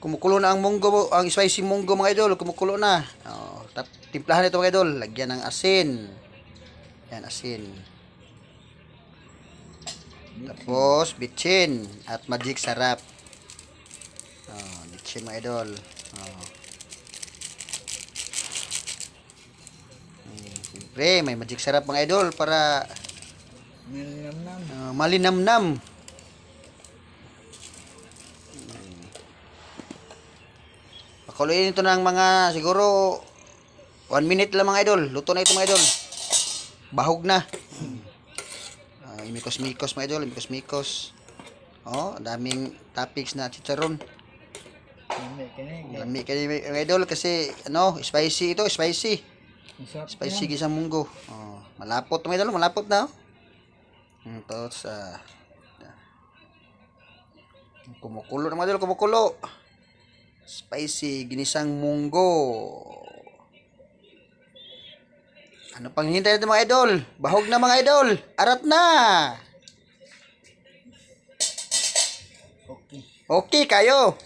Kumukulo na ang munggo, ang spicy munggo mga idol, kumukulo na. Oh, tap, timplahan ito mga idol, lagyan ng asin. Yan, asin. Tapos, bitchin at magic sarap. Oh, bitchin mga idol. Oh. Siyempre, may magic sarap mga idol para Nilinamnam. ah, malinamnam. Pakuluin ito ng mga siguro 1 minute lang mga idol. Luto na ito mga idol. Bahog na. Uh, imikos-mikos mga idol, imikos-mikos. Oh, daming topics na chicharon. Lami kayo mga idol kasi ano, spicy ito, spicy. Spicy gisang munggo. Oh, malapot mga idol, malapot na. Oh. Hmm, Tapos ah, kumukulo na mga idol, kumukulo. Spicy ginisang munggo. Ano pang hintay natin mga idol? Bahog na mga idol. Arat na. Okay. Okay kayo.